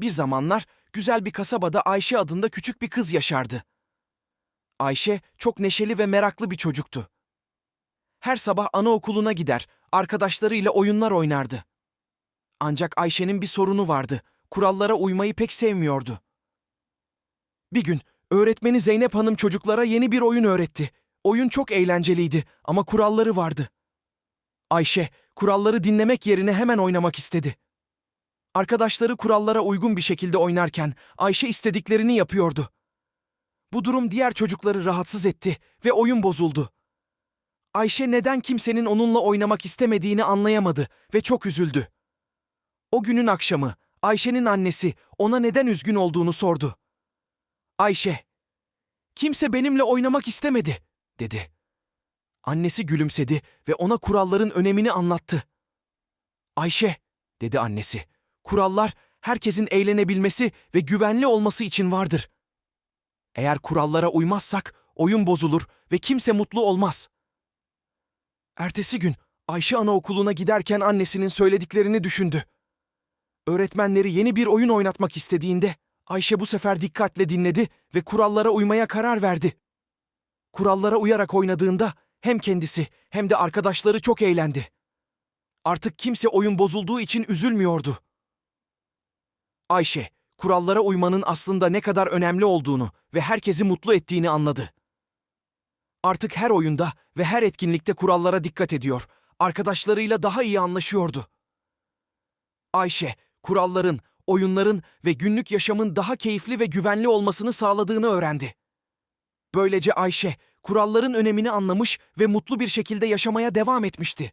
Bir zamanlar güzel bir kasabada Ayşe adında küçük bir kız yaşardı. Ayşe çok neşeli ve meraklı bir çocuktu. Her sabah anaokuluna gider, arkadaşlarıyla oyunlar oynardı. Ancak Ayşe'nin bir sorunu vardı. Kurallara uymayı pek sevmiyordu. Bir gün öğretmeni Zeynep Hanım çocuklara yeni bir oyun öğretti. Oyun çok eğlenceliydi ama kuralları vardı. Ayşe kuralları dinlemek yerine hemen oynamak istedi. Arkadaşları kurallara uygun bir şekilde oynarken Ayşe istediklerini yapıyordu. Bu durum diğer çocukları rahatsız etti ve oyun bozuldu. Ayşe neden kimsenin onunla oynamak istemediğini anlayamadı ve çok üzüldü. O günün akşamı Ayşe'nin annesi ona neden üzgün olduğunu sordu. Ayşe, kimse benimle oynamak istemedi, dedi. Annesi gülümsedi ve ona kuralların önemini anlattı. Ayşe, dedi annesi, kurallar herkesin eğlenebilmesi ve güvenli olması için vardır. Eğer kurallara uymazsak oyun bozulur ve kimse mutlu olmaz. Ertesi gün Ayşe anaokuluna giderken annesinin söylediklerini düşündü. Öğretmenleri yeni bir oyun oynatmak istediğinde Ayşe bu sefer dikkatle dinledi ve kurallara uymaya karar verdi. Kurallara uyarak oynadığında hem kendisi hem de arkadaşları çok eğlendi. Artık kimse oyun bozulduğu için üzülmüyordu. Ayşe, kurallara uymanın aslında ne kadar önemli olduğunu ve herkesi mutlu ettiğini anladı. Artık her oyunda ve her etkinlikte kurallara dikkat ediyor, arkadaşlarıyla daha iyi anlaşıyordu. Ayşe, kuralların, oyunların ve günlük yaşamın daha keyifli ve güvenli olmasını sağladığını öğrendi. Böylece Ayşe, kuralların önemini anlamış ve mutlu bir şekilde yaşamaya devam etmişti.